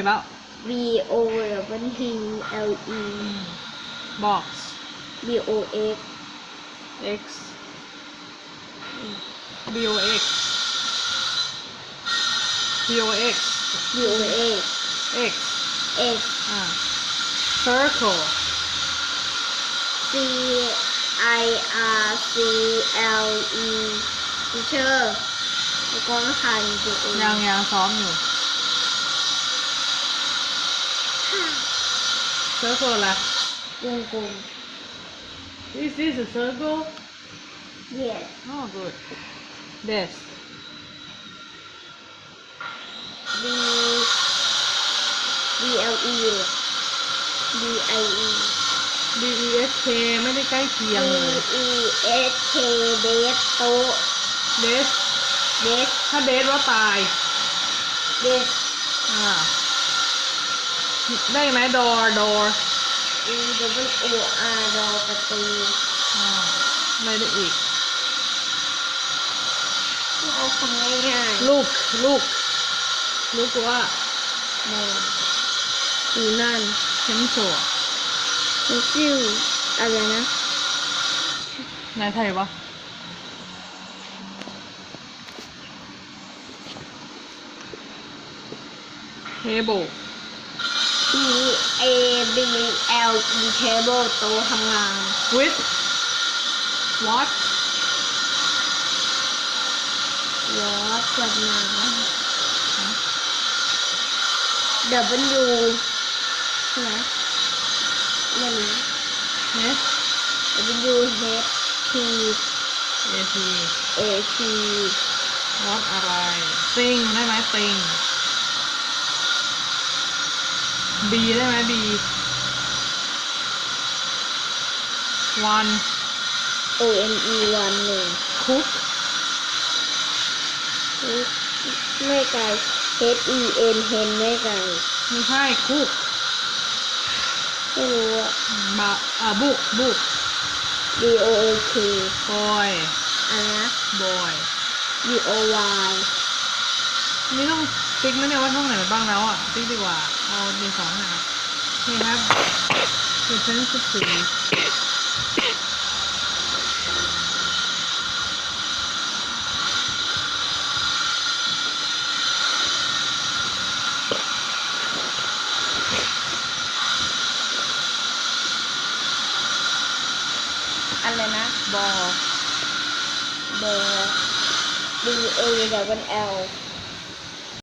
อีกแล้ว B O W T L E box B O X x b o x b o x B O X x X อ่า circle C I R C L E teacher แล้วก็คันตัวเองยังยังซ้อมอยู่ circle ละวงกลม is this a circle yes oh good this B B L E B I E d e s k ไม่ได้ใกล้เคียง B เลย E S K เดสโต๊ะ this เดสถ้าเดทว่าตาย เดสอ่า ได้ไหม door door E W O R รอประตูอ่าไม่ได้อีก เอาคำง่ายลูกลูกลูกว่าๆมองดูนั่นเข็มโฉวซิวอะไรนะนายไทยวะ table T A B L E table โต๊ะทำงาน with what วอดจดหมาย W ใช่ไหมไม่รู้ h W H T a t A T what อะไร thing ได้ไหม thing b ได้ไหม b one O N E วันหนึ่ง cook ไม่ไกล H E N เฮนไม่ไกลไม่ใช่ cook ไม่รู้อะบะอ่า book book B O A K boy อะไรนะ boy B O Y นี่ต้อง ติ๊กไหมเนี่ยว่าช่องไหนมันบ้างแล้วอะติ๊กดีกว่าเอาดินสองนะครับโอเคครับคือชั้นสิบสี่อะไรนะ บอ B B A W L